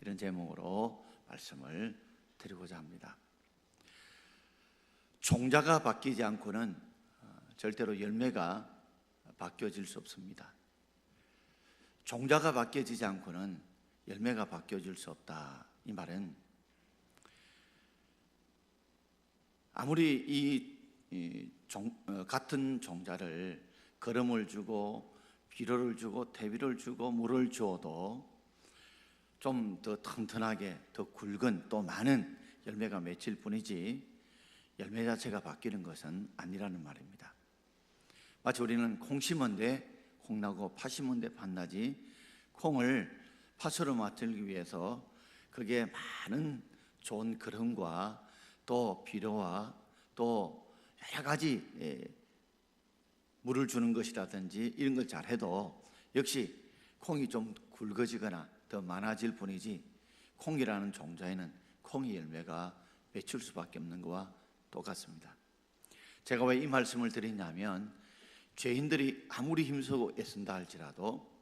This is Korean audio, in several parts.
이런 제목으로 말씀을 드리고자 합니다. 종자가 바뀌지 않고는 어, 절대로 열매가 바뀌어질 수 없습니다. 종자가 바뀌어지지 않고는 열매가 바뀌어질 수 없다. 이 말은 아무리 이, 이 종, 어, 같은 종자를 걸음을 주고 비료를 주고 퇴비를 주고 물을 주어도 좀 더 튼튼하게 더 굵은 또 많은 열매가 맺힐 뿐이지 열매 자체가 바뀌는 것은 아니라는 말입니다. 마치 우리는 콩 심은데 콩 나고 파 심은데 팥 나지 콩을 팥으로 만들기 위해서 그게 많은 좋은 그릇과 또 비료와 또 여러 가지 예, 물을 주는 것이라든지 이런 걸 잘해도 역시 콩이 좀 굵어지거나 더 많아질 뿐이지 콩이라는 종자에는 콩이 열매가 맺힐 수밖에 없는 것과 똑같습니다. 제가 왜 이 말씀을 드리냐면 죄인들이 아무리 힘쓰고 애쓴다 할지라도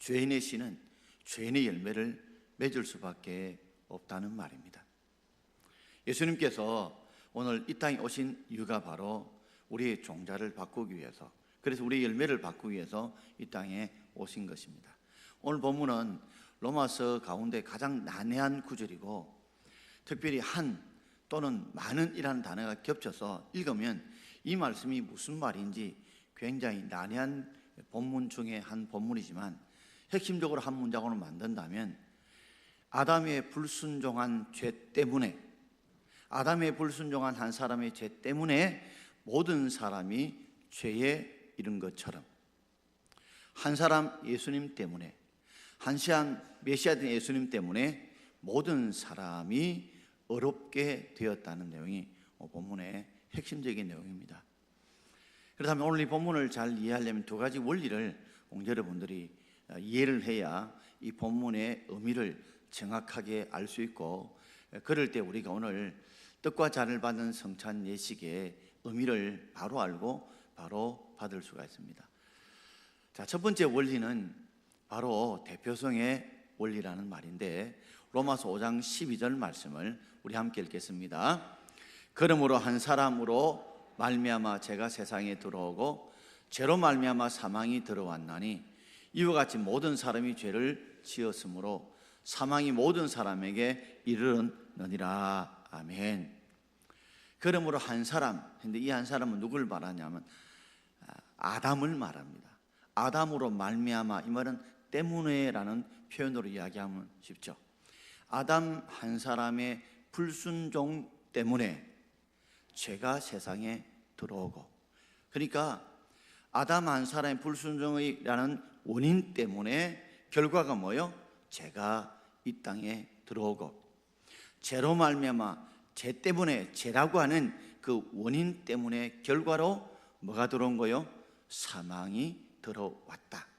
죄인의 씨는 죄인의 열매를 맺을 수밖에 없다는 말입니다. 예수님께서 오늘 이 땅에 오신 이유가 바로 우리의 종자를 바꾸기 위해서 그래서 우리의 열매를 바꾸기 위해서 이 땅에 오신 것입니다. 오늘 본문은 로마서 가운데 가장 난해한 구절이고 특별히 한 또는 많은이라는 단어가 겹쳐서 읽으면 이 말씀이 무슨 말인지 굉장히 난해한 본문 중에 한 본문이지만 핵심적으로 한 문장으로 만든다면 아담의 불순종한 죄 때문에 아담의 불순종한 한 사람의 죄 때문에 모든 사람이 죄에 이른 것처럼 한 사람 예수님 때문에 한 시한 메시아 된 예수님 때문에 모든 사람이 어렵게 되었다는 내용이 본문의 핵심적인 내용입니다. 그렇다면 오늘 이 본문을 잘 이해하려면 두 가지 원리를 공 여러분들이 이해를 해야 이 본문의 의미를 정확하게 알 수 있고 그럴 때 우리가 오늘 뜻과 잔을 받는 성찬 예식의 의미를 바로 알고 바로 받을 수가 있습니다. 자, 첫 번째 원리는 바로 대표성의 원리라는 말인데 로마서 5장 12절 말씀을 우리 함께 읽겠습니다. 그러므로 한 사람으로 말미암아 죄가 세상에 들어오고 죄로 말미암아 사망이 들어왔나니 이와 같이 모든 사람이 죄를 지었으므로 사망이 모든 사람에게 이르렀느니라. 아멘. 그러므로 한 사람, 근데 이 한 사람은 누굴 말하냐면 아담을 말합니다. 아담으로 말미암아 이 말은 때문에라는 표현으로 이야기하면 쉽죠. 아담 한 사람의 불순종 때문에 죄가 세상에 들어오고 그러니까 아담 한 사람의 불순종이라는 원인 때문에 결과가 뭐요? 죄가 이 땅에 들어오고 죄로 말미암아 죄 때문에 죄라고 하는 그 원인 때문에 결과로 뭐가 들어온 거요? 사망이 들어왔다.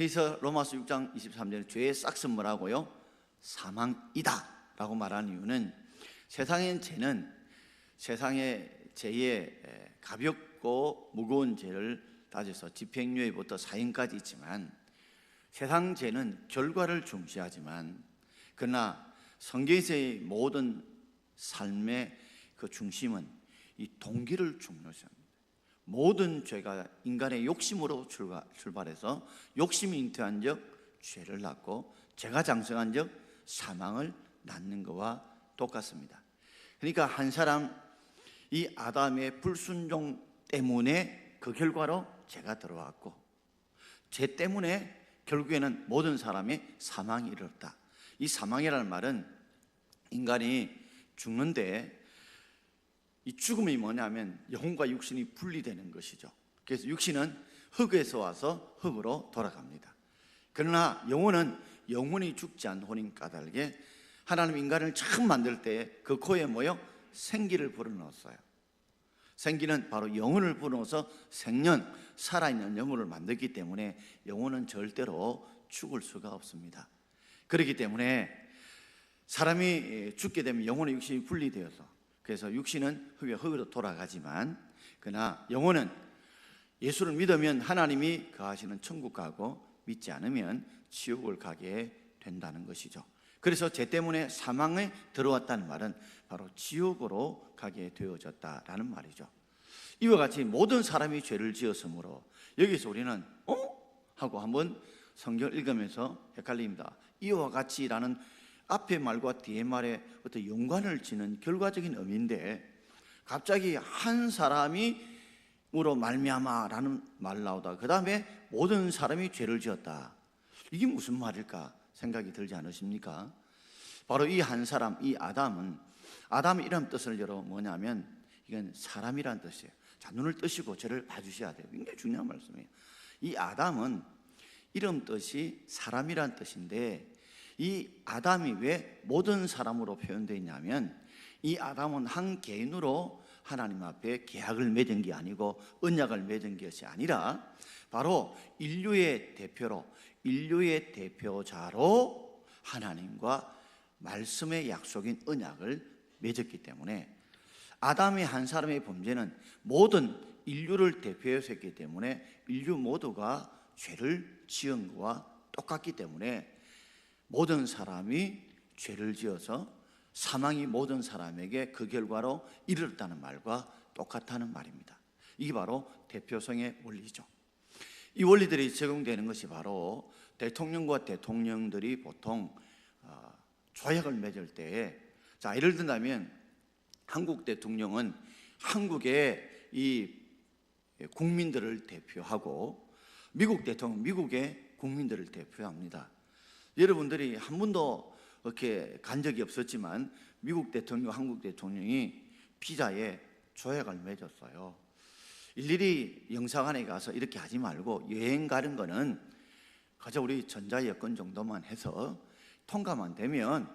그래서 로마서 6장 23절 죄의 싹은 뭐라고요? 사망이다 라고 말하는 이유는 세상엔 죄는 세상의 죄의 가볍고 무거운 죄를 따져서 집행유예부터 사형까지 있지만 세상 죄는 결과를 중시하지만 그러나 성경에서의 모든 삶의 그 중심은 이 동기를 중요시합니다. 모든 죄가 인간의 욕심으로 출발 해서 욕심이 잉태한 적 죄를 낳고 죄가 장성한 적 사망을 낳는 것과 똑같습니다. 그러니까 한 사람 이 아담의 불순종 때문에 그 결과로 죄가 들어왔고 죄 때문에 결국에는 모든 사람이 사망이 이르렀다. 이 사망이라는 말은 인간이 죽는데 이 죽음이 뭐냐면 영혼과 육신이 분리되는 것이죠. 그래서 육신은 흙에서 와서 흙으로 돌아갑니다. 그러나 영혼은 영혼이 죽지 않는 혼인 까닭에 하나님 인간을 처음 만들 때 그 코에 뭐요? 생기를 불어넣었어요. 생기는 바로 영혼을 불어넣어서 생년, 살아있는 영혼을 만들기 때문에 영혼은 절대로 죽을 수가 없습니다. 그렇기 때문에 사람이 죽게 되면 영혼의 육신이 분리되어서 그래서 육신은 흙에 흙으로 돌아가지만 그러나 영혼은 예수를 믿으면 하나님이 거하시는 천국 가고 믿지 않으면 지옥을 가게 된다는 것이죠. 그래서 죄 때문에 사망에 들어왔다는 말은 바로 지옥으로 가게 되어졌다라는 말이죠. 이와 같이 모든 사람이 죄를 지었으므로 여기서 우리는 어? 하고 한번 성경 읽으면서 헷갈립니다. 이와 같이라는 앞에 말과 뒤에 말에 어떤 연관을 지는 결과적인 의미인데 갑자기 한 사람이 으로 말미암아라는 말 나오다. 그 다음에 모든 사람이 죄를 지었다. 이게 무슨 말일까 생각이 들지 않으십니까? 바로 이 한 사람, 이 아담은 아담의 이런 뜻을 열어 뭐냐면 이건 사람이란 뜻이에요. 자 눈을 뜨시고 저를 봐주셔야 돼요. 굉장히 중요한 말씀이에요. 이 아담은 이름 뜻이 사람이란 뜻인데 이 아담이 왜 모든 사람으로 표현되어 있냐면 이 아담은 한 개인으로 하나님 앞에 계약을 맺은 게 아니고 언약을 맺은 것이 아니라 바로 인류의 대표로 인류의 대표자로 하나님과 말씀의 약속인 언약을 맺었기 때문에 아담의 한 사람의 범죄는 모든 인류를 대표해서 했기 때문에 인류 모두가 죄를 지은 것과 똑같기 때문에 모든 사람이 죄를 지어서 사망이 모든 사람에게 그 결과로 이르렀다는 말과 똑같다는 말입니다. 이게 바로 대표성의 원리죠. 이 원리들이 적용되는 것이 바로 대통령과 대통령들이 보통 어, 조약을 맺을 때에 자 예를 든다면 한국 대통령은 한국의 이 국민들을 대표하고 미국 대통령 미국의 국민들을 대표합니다. 여러분들이 한 번도 이렇게 간 적이 없었지만 미국 대통령, 한국 대통령이 피자에 조약을 맺었어요. 일일이 영사관에 가서 이렇게 하지 말고 여행 가는 거는 그저 우리 전자 여권 정도만 해서 통과만 되면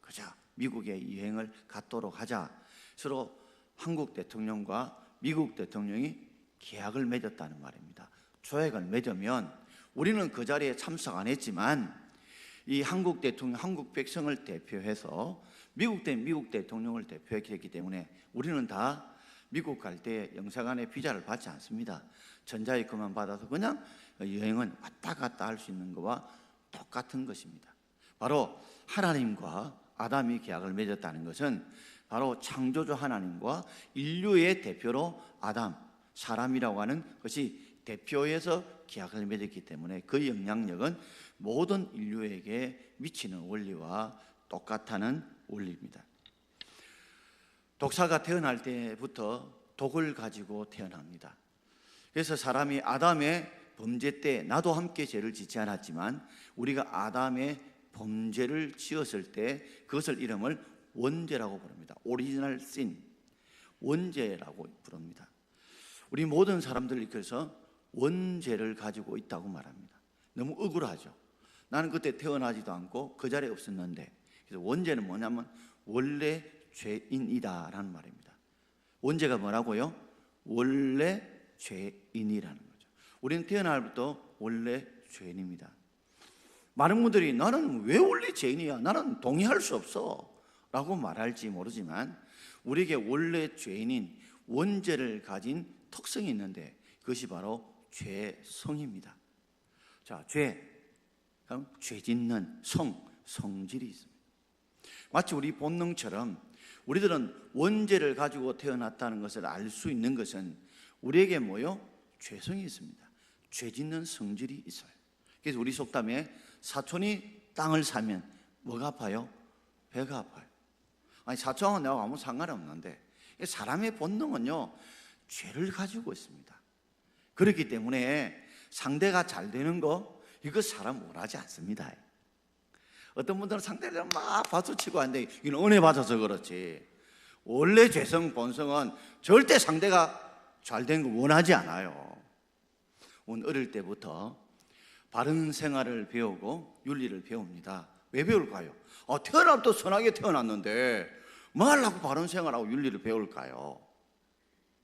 그저 미국에 여행을 갔도록 하자. 서로 한국 대통령과 미국 대통령이 계약을 맺었다는 말입니다. 조약을 맺으면 우리는 그 자리에 참석 안 했지만 이 한국 대통령, 한국 백성을 대표해서 미국 대 미국 대통령을 대표했기 때문에 우리는 다 미국 갈 때 영사관의 비자를 받지 않습니다. 전자여권만 받아서 그냥 여행은 왔다 갔다 할 수 있는 것과 똑같은 것입니다. 바로 하나님과 아담이 계약을 맺었다는 것은 바로 창조주 하나님과 인류의 대표로 아담, 사람이라고 하는 것이 대표해서 계약을 맺었기 때문에 그 영향력은 모든 인류에게 미치는 원리와 똑같다는 원리입니다. 독사가 태어날 때부터 독을 가지고 태어납니다. 그래서 사람이 아담의 범죄 때 나도 함께 죄를 짓지 않았지만 우리가 아담의 범죄를 지었을 때 그것을 이름을 원죄라고 부릅니다. 오리지널 신 원죄라고 부릅니다. 우리 모든 사람들이 그래서 원죄를 가지고 있다고 말합니다. 너무 억울하죠. 나는 그때 태어나지도 않고 그 자리에 없었는데 그래서 원죄는 뭐냐면 원래 죄인이다라는 말입니다. 원죄가 뭐라고요? 원래 죄인이라는 거죠. 우리는 태어날 부터 원래 죄인입니다. 많은 분들이 나는 왜 원래 죄인이야? 나는 동의할 수 없어. 라고 말할지 모르지만 우리에게 원래 죄인인 원죄를 가진 특성이 있는데 그것이 바로 죄성입니다. 자, 죄. 그럼 죄 짓는 성, 성질이 있습니다. 마치 우리 본능처럼 우리들은 원죄를 가지고 태어났다는 것을 알 수 있는 것은 우리에게 뭐요? 죄성이 있습니다. 죄 짓는 성질이 있어요. 그래서 우리 속담에 사촌이 땅을 사면 뭐가 아파요? 배가 아파요. 아니 사촌은 내가 아무 상관이 없는데 사람의 본능은요 죄를 가지고 있습니다. 그렇기 때문에 상대가 잘 되는 거 이거 사람 원하지 않습니다. 어떤 분들은 상대를 막 박수치고 하는데 이건 은혜 받아서 그렇지. 원래 죄성 본성은 절대 상대가 잘된거 원하지 않아요. 온 어릴 때부터 바른 생활을 배우고 윤리를 배웁니다. 왜 배울까요? 아, 태어나도 선하게 태어났는데 뭐 하려고 바른 생활하고 윤리를 배울까요?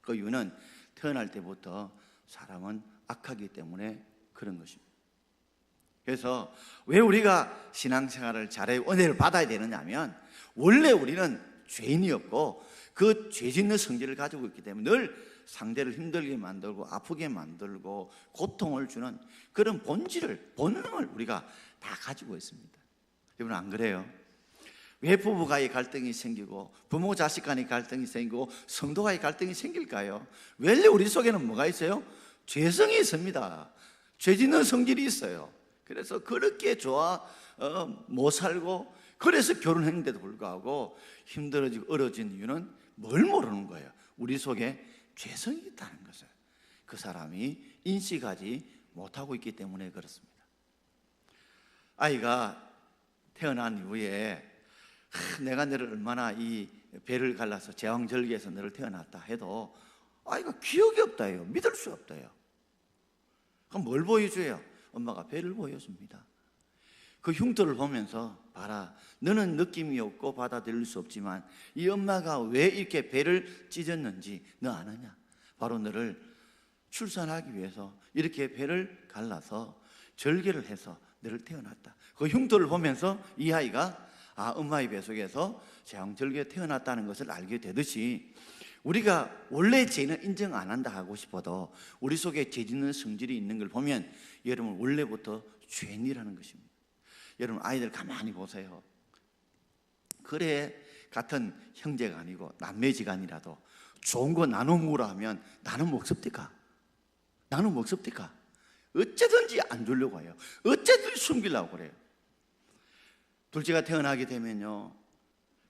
그 이유는 태어날 때부터 사람은 악하기 때문에 그런 것입니다. 그래서 왜 우리가 신앙생활을 잘해 은혜를 받아야 되느냐면 원래 우리는 죄인이었고 그 죄짓는 성질을 가지고 있기 때문에 늘 상대를 힘들게 만들고 아프게 만들고 고통을 주는 그런 본질을 본능을 우리가 다 가지고 있습니다. 여러분 안 그래요? 왜 부부간의 갈등이 생기고 부모 자식 간의 갈등이 생기고 성도와의 갈등이 생길까요? 원래 우리 속에는 뭐가 있어요? 죄성이 있습니다. 죄 짓는 성질이 있어요. 그래서 그렇게 좋아 어, 못 살고 그래서 결혼했는데도 불구하고 힘들어지고 얼어진 이유는 뭘 모르는 거예요. 우리 속에 죄성이 있다는 것을 그 사람이 인식하지 못하고 있기 때문에 그렇습니다. 아이가 태어난 이후에 하, 내가 너를 얼마나 이 배를 갈라서 제왕절개에서 너를 태어났다 해도 아이가 기억이 없다요. 믿을 수 없다요. 그럼 뭘 보여줘요? 엄마가 배를 보여줍니다. 그 흉터를 보면서 봐라. 너는 느낌이 없고 받아들일 수 없지만 이 엄마가 왜 이렇게 배를 찢었는지 너 아느냐? 바로 너를 출산하기 위해서 이렇게 배를 갈라서 절개를 해서 너를 태어났다. 그 흉터를 보면서 이 아이가 아 엄마의 뱃속에서 제왕절개 태어났다는 것을 알게 되듯이 우리가 원래 죄는 인정 안 한다 하고 싶어도 우리 속에 죄 짓는 성질이 있는 걸 보면 여러분 원래부터 죄인이라는 것입니다. 여러분 아이들 가만히 보세요. 그래 같은 형제가 아니고 남매지간이라도 좋은 거 나눠 먹으라 하면 나는 먹습니까? 나는 먹습니까? 어째든지 안 주려고 해요. 어째든지 숨기려고 그래요. 둘째가 태어나게 되면요.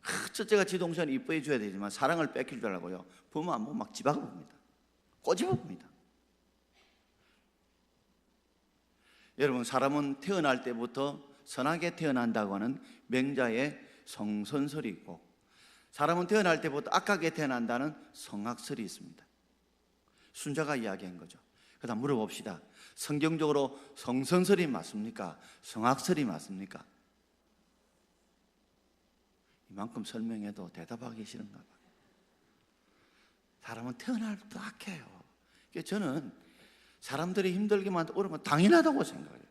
하, 첫째가 지 동생을 이뻐해 줘야 되지만 사랑을 뺏길 줄 알고요. 부모 안 보면 막 집하고 봅니다. 꼬집어 봅니다. 여러분 사람은 태어날 때부터 선하게 태어난다고 하는 맹자의 성선설이 있고 사람은 태어날 때부터 악하게 태어난다는 성악설이 있습니다. 순자가 이야기한 거죠. 그다음 물어봅시다. 성경적으로 성선설이 맞습니까? 성악설이 맞습니까? 이만큼 설명해도 대답하기 싫은가 봐. 사람은 태어날부터 악해요. 그러니까 저는 사람들이 만든 어려운 건 당연하다고 생각해요.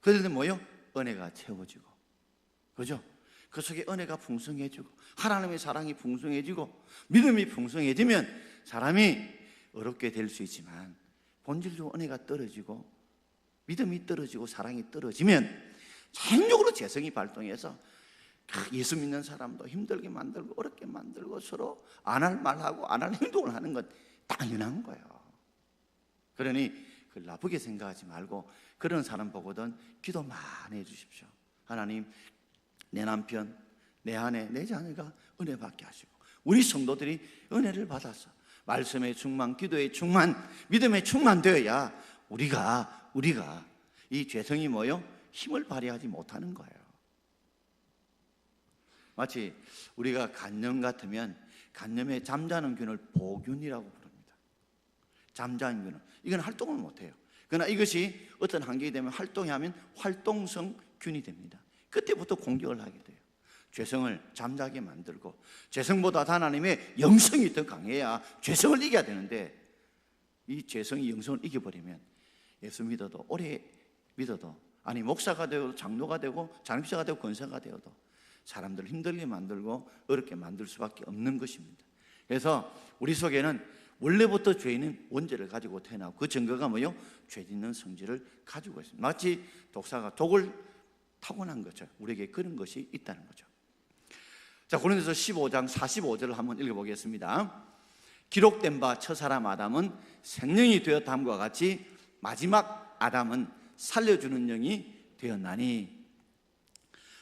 그런데 뭐요? 은혜가 채워지고. 그죠? 그 속에 은혜가 풍성해지고, 하나님의 사랑이 풍성해지고, 믿음이 풍성해지면 사람이 어렵게 될 수 있지만, 본질적으로 은혜가 떨어지고, 믿음이 떨어지고, 사랑이 떨어지면, 자연적으로 재성이 발동해서 예수 믿는 사람도 힘들게 만들고 어렵게 만들고 서로 안 할 말하고 안 할 행동을 하는 건 당연한 거예요. 그러니 그걸 나쁘게 생각하지 말고 그런 사람 보고든 기도 많이 해주십시오. 하나님 내 남편, 내 아내, 내 자녀가 은혜 받게 하시고 우리 성도들이 은혜를 받아서 말씀의 충만, 기도의 충만, 믿음의 충만되어야 우리가 우리가 이 죄성이 뭐요? 힘을 발휘하지 못하는 거예요. 마치 우리가 간염 같으면 간염에 잠자는 균을 보균이라고 부릅니다. 잠자는 균은 이건 활동을 못 해요. 그러나 이것이 어떤 환경이 되면 활동이 하면 활동성 균이 됩니다. 그때부터 공격을 하게 돼요. 죄성을 잠자게 만들고 죄성보다 하나님의 영성이 더 강해야 죄성을 이겨야 되는데 이 죄성이 영성을 이겨버리면 예수 믿어도 오래 믿어도 아니 목사가 되고 장로가 되고 장립자가 되고 권사가 되어도 사람들을 힘들게 만들고 어렵게 만들 수밖에 없는 것입니다. 그래서 우리 속에는 원래부터 죄인은 원죄를 가지고 태어나고 그 증거가 뭐요? 죄 짓는 성질을 가지고 있습니다. 마치 독사가 독을 타고난 거죠. 우리에게 그런 것이 있다는 거죠. 자, 고린도서 15장 45절을 한번 읽어보겠습니다. 기록된 바 첫 사람 아담은 생명이 되었다함과 같이 마지막 아담은 살려주는 영이 되었나니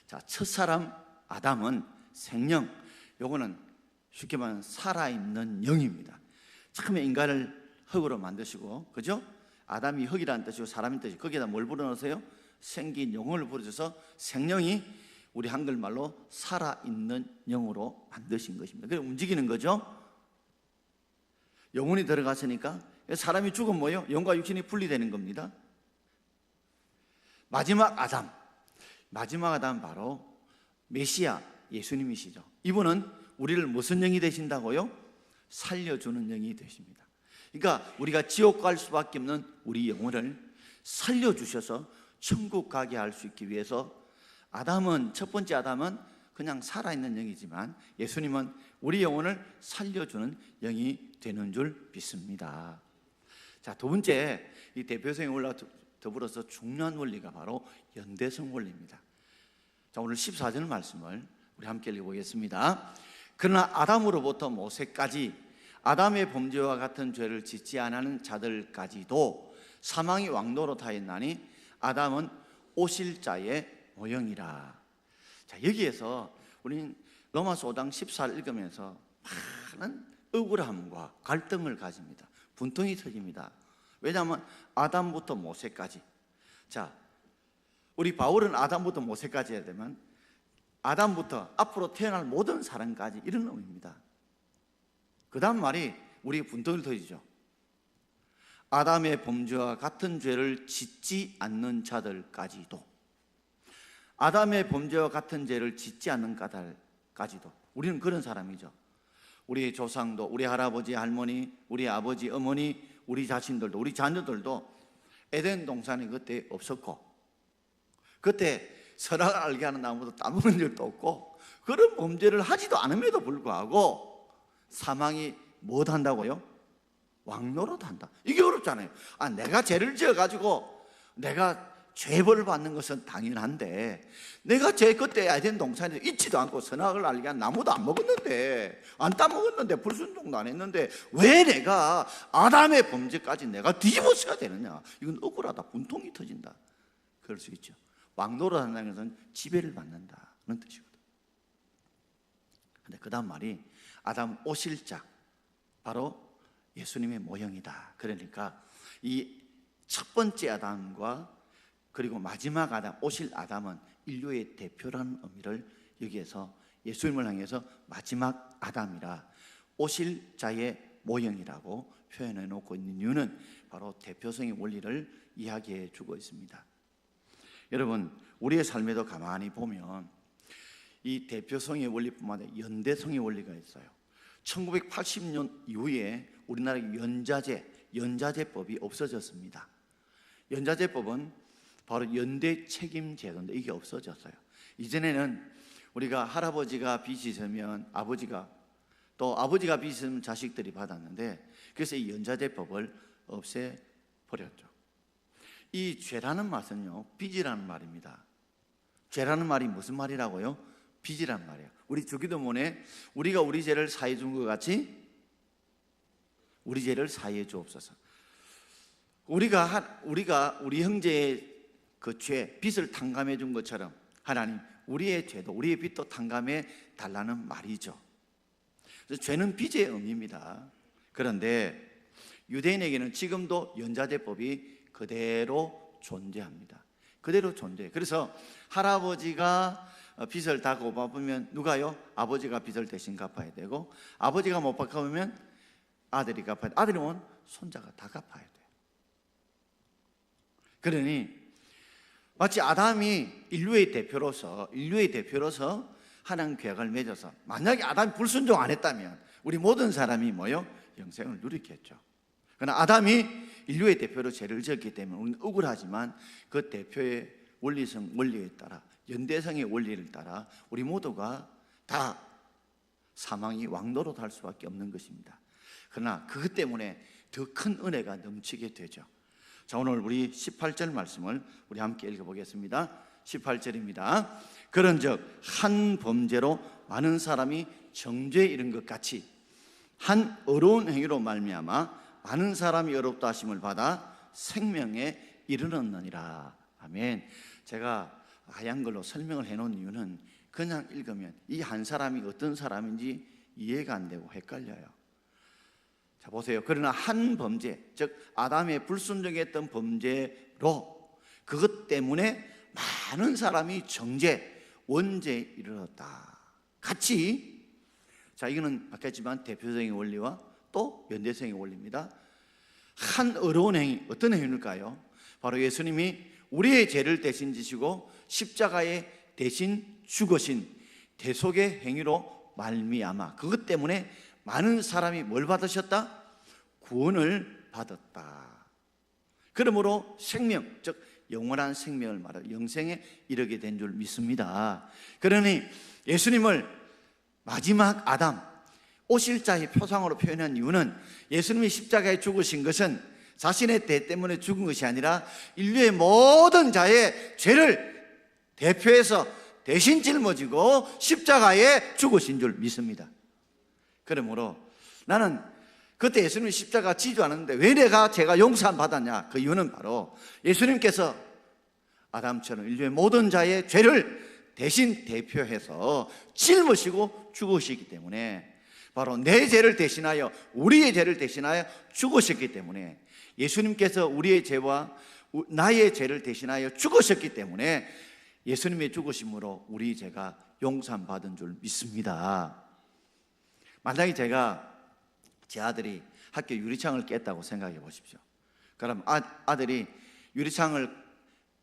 자, 첫사람 아담은 생명, 요거는 쉽게 말하면 살아있는 영입니다. 처음에 인간을 흙으로 만드시고, 그죠? 아담이 흙이라는 뜻이고 사람인 뜻이 거기에다 뭘 불어넣으세요? 생긴 영혼을 불어줘서 생명이 우리 한글말로 살아있는 영으로 만드신 것입니다. 그래 움직이는 거죠. 영혼이 들어갔으니까 사람이 죽으면 뭐요? 영과 육신이 분리되는 겁니다. 마지막 아담, 마지막 아담 바로 메시아 예수님이시죠. 이분은 우리를 무슨 영이 되신다고요? 살려주는 영이 되십니다. 그러니까 우리가 지옥 갈 수밖에 없는 우리 영혼을 살려주셔서 천국 가게 할 수 있기 위해서 아담은 첫 번째 아담은 그냥 살아있는 영이지만 예수님은 우리 영혼을 살려주는 영이 되는 줄 믿습니다. 자, 두 번째 이 대표성에 올라 더불어서 중요한 원리가 바로 연대성 원리입니다. 자, 오늘 14절 말씀을 우리 함께 읽어보겠습니다. 그러나 아담으로부터 모세까지 아담의 범죄와 같은 죄를 짓지 않은 자들까지도 사망이 왕노릇하였나니 아담은 오실 자의 모형이라. 자, 여기에서 우리는 로마서 5장 14를 읽으면서 많은 억울함과 갈등을 가집니다. 분통이 터집니다. 왜냐하면 아담부터 모세까지. 자, 우리 바울은 아담부터 모세까지 해야 되면 아담부터 앞으로 태어날 모든 사람까지 이런 의미입니다. 그 다음 말이 우리 분통을 터지죠. 아담의 범죄와 같은 죄를 짓지 않는 자들까지도 아담의 범죄와 같은 죄를 짓지 않는 까닭까지도 우리는 그런 사람이죠. 우리 조상도 우리 할아버지 할머니 우리 아버지 어머니 우리 자신들도 우리 자녀들도 에덴 동산이 그때 없었고 그때 선악을 알게 하는 나무도 따먹는 일도 없고 그런 범죄를 하지도 않음에도 불구하고 사망이 못 한다고요? 왕노릇 한다. 이게 어렵잖아요. 아, 내가 죄를 지어 가지고 내가 죄벌을 받는 것은 당연한데 내가 죄 그때 에덴 동산에 있지도 않고 선악을 알게 한 나무도 안 먹었는데 안 따먹었는데 불순종도 안 했는데 왜 내가 아담의 범죄까지 내가 뒤집어서야 되느냐? 이건 억울하다. 분통이 터진다. 그럴 수 있죠. 왕노릇 한다는 것은 지배를 받는다는 뜻이거든. 근데 그 다음 말이 아담 오실 자 바로 예수님의 모형이다. 그러니까 이 첫 번째 아담과 그리고 마지막 아담, 오실 아담은 인류의 대표라는 의미를 여기에서 예수님을 향해서 마지막 아담이라 오실 자의 모형이라고 표현해 놓고 있는 이유는 바로 대표성의 원리를 이야기해 주고 있습니다. 여러분, 우리의 삶에도 가만히 보면 이 대표성의 원리뿐만 아니라 연대성의 원리가 있어요. 1980년 이후에 우리나라 연자제, 연자제법이 없어졌습니다. 연자제법은 바로 연대 책임 제도인데 이게 없어졌어요. 이전에는 우리가 할아버지가 빚이 있으면 아버지가 또 아버지가 빚이 있으면 자식들이 받았는데 그래서 이 연자제법을 없애 버렸죠. 이 죄라는 말은요 빚이라는 말입니다. 죄라는 말이 무슨 말이라고요? 빚이란 말이에요. 우리 주기도문에 우리가 우리 죄를 사해 준 것 같이 우리 죄를 사해 주옵소서. 우리가 한- 우리가 우리 형제의 그 죄, 빚을 탕감해 준 것처럼 하나님 우리의 죄도 우리의 빚도 탕감해 달라는 말이죠. 죄는 빚의 의미입니다. 그런데 유대인에게는 지금도 연자제법이 그대로 존재합니다. 그대로 존재해. 그래서 할아버지가 빚을 다 갚아보면 누가요? 아버지가 빚을 대신 갚아야 되고 아버지가 못 갚아보면 아들이 갚아야 돼. 아들이 면 손자가 다 갚아야 돼. 그러니 마치 아담이 인류의 대표로서 인류의 대표로서 하나님 계약을 맺어서 만약에 아담이 불순종 안 했다면 우리 모든 사람이 뭐요? 영생을 누리겠죠. 그러나 아담이 인류의 대표로 죄를 지었기 때문에 우리는 억울하지만 그 대표의 원리성 원리에 따라 연대성의 원리를 따라 우리 모두가 다 사망이 왕노릇 할 수밖에 없는 것입니다. 그러나 그것 때문에 더 큰 은혜가 넘치게 되죠. 자, 오늘 우리 18절 말씀을 우리 함께 읽어보겠습니다. 18절입니다. 그런 즉 한 범죄로 많은 사람이 정죄에 이른 것 같이 한 어려운 행위로 말미암아 많은 사람이 어렵다 하심을 받아 생명에 이르렀느니라. 아멘. 제가 하얀 걸로 설명을 해 놓은 이유는 그냥 읽으면 이 한 사람이 어떤 사람인지 이해가 안 되고 헷갈려요. 자 보세요. 그러나 한 범죄, 즉 아담의 불순종했던 범죄로 그것 때문에 많은 사람이 정죄, 원죄에 이르렀다. 같이 자 이거는 아까 했지만 대표적인 원리와 또 연대성의 원리입니다. 한 어려운 행위 어떤 행위일까요? 바로 예수님이 우리의 죄를 대신 지시고 십자가에 대신 죽으신 대속의 행위로 말미암아 그것 때문에 많은 사람이 뭘 받으셨다? 구원을 받았다. 그러므로 생명, 즉 영원한 생명을 말하 영생에 이르게 된 줄 믿습니다. 그러니 예수님을 마지막 아담 오실 자의 표상으로 표현한 이유는 예수님이 십자가에 죽으신 것은 자신의 대 때문에 죽은 것이 아니라 인류의 모든 자의 죄를 대표해서 대신 짊어지고 십자가에 죽으신 줄 믿습니다. 그러므로 나는 그때 예수님이 십자가 지지 않았는데 왜 내가 제가 용서함 받았냐? 그 이유는 바로 예수님께서 아담처럼 인류의 모든 자의 죄를 대신 대표해서 짊으시고 죽으시기 때문에 바로 내 죄를 대신하여 우리의 죄를 대신하여 죽으셨기 때문에 예수님께서 우리의 죄와 우- 나의 죄를 대신하여 죽으셨기 때문에 예수님의 죽으심으로 우리 죄가 용서함 받은 줄 믿습니다. 만약에 제가 제 아들이 학교 유리창을 깼다고 생각해 보십시오. 그럼 아, 아들이 유리창을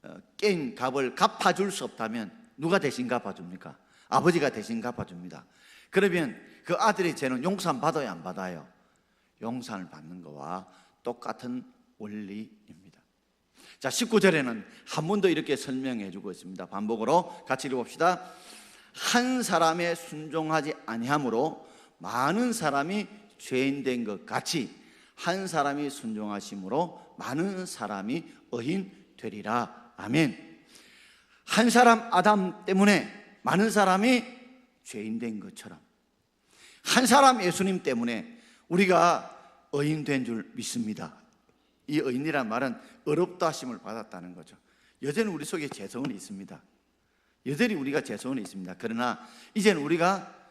어, 깬 값을 갚아줄 수 없다면 누가 대신 갚아줍니까? 아버지가 대신 갚아줍니다. 그러면 그 아들의 죄는 용서함 받아야 안 받아요? 용서를 받는 거와 똑같은 원리입니다. 자, 19절에는 한 번 더 이렇게 설명해 주고 있습니다. 반복으로 같이 읽어봅시다. 한 사람의 순종하지 아니함으로 많은 사람이 죄인 된 것 같이 한 사람이 순종하심으로 많은 사람이 의인 되리라. 아멘. 한 사람 아담 때문에 많은 사람이 죄인 된 것처럼 한 사람 예수님 때문에 우리가 의인 된 줄 믿습니다. 이 의인이란 말은 어렵다 하심을 받았다는 거죠. 여전히 우리 속에 죄성은 있습니다. 여전히 우리가 죄성은 있습니다. 그러나 이제는 우리가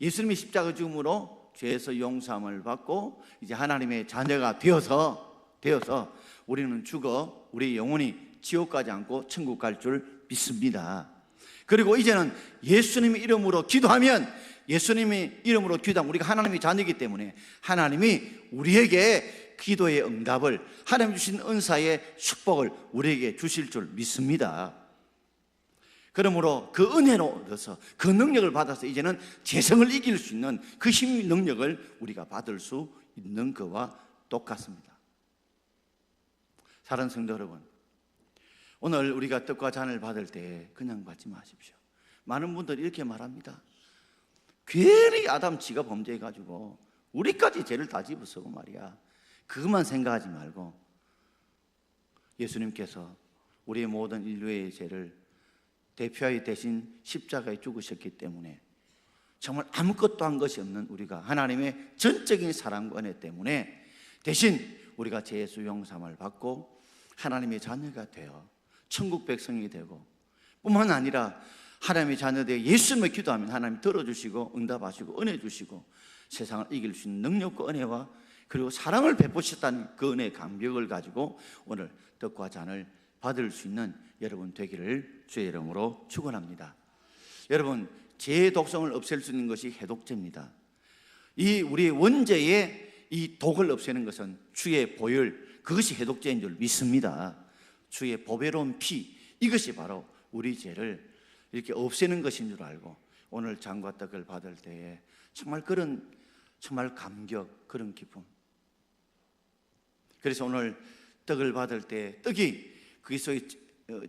예수님의 십자가 죽음으로 죄에서 용서함을 받고 이제 하나님의 자녀가 되어서 되어서 우리는 죽어 우리 영혼이 지옥 가지 않고 천국 갈 줄 믿습니다. 그리고 이제는 예수님의 이름으로 기도하면 예수님의 이름으로 기도하면 우리가 하나님의 자녀이기 때문에 하나님이 우리에게 기도의 응답을 하나님 주신 은사의 축복을 우리에게 주실 줄 믿습니다. 그러므로 그 은혜로 얻어서 그 능력을 받아서 이제는 재성을 이길 수 있는 그힘 능력을 우리가 받을 수 있는 것과 똑같습니다. 사랑하는 성도 여러분, 오늘 우리가 떡과 잔을 받을 때 그냥 받지 마십시오. 많은 분들이 이렇게 말합니다. 괜히 아담 지가 범죄해가지고 우리까지 죄를 다 집어쓰고 말이야. 그것만 생각하지 말고 예수님께서 우리의 모든 인류의 죄를 대표하여 대신 십자가에 죽으셨기 때문에 정말 아무것도 한 것이 없는 우리가 하나님의 전적인 사랑과 은혜 때문에 대신 우리가 죄수 용삼을 받고 하나님의 자녀가 되어 천국 백성이 되고 뿐만 아니라 하나님의 자녀되어 예수님을 기도하면 하나님 들어주시고 응답하시고 은혜 주시고 세상을 이길 수 있는 능력과 은혜와 그리고 사랑을 베푸셨다는 그 은혜의 감격을 가지고 오늘 떡과 잔을 받을 수 있는 여러분 되기를 주의 이름으로 축원합니다. 여러분 죄의 독성을 없앨 수 있는 것이 해독제입니다. 이 우리 원죄의 이 독을 없애는 것은 주의 보혈 그것이 해독제인 줄 믿습니다. 주의 보배로운 피 이것이 바로 우리 죄를 이렇게 없애는 것인 줄 알고 오늘 장과 떡을 받을 때에 정말 그런 정말 감격 그런 기쁨. 그래서 오늘 떡을 받을 때 떡이 그 속에 어,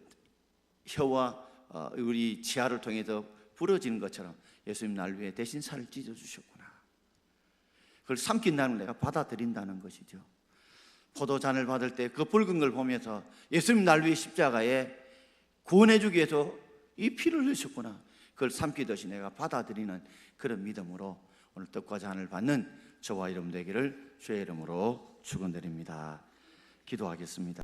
혀와 어, 우리 지하를 통해서 부러지는 것처럼 예수님 날 위해 대신 살을 찢어 주셨구나. 그걸 삼킨다는 내가 받아들인다는 것이죠. 포도잔을 받을 때 그 붉은 걸 보면서 예수님 날 위해 십자가에 구원해 주기 위해서 이 피를 흘리셨구나. 그걸 삼키듯이 내가 받아들이는 그런 믿음으로 오늘 떡과 잔을 받는 저와 여러분 되기를 주의 이름으로 축원드립니다. 기도하겠습니다.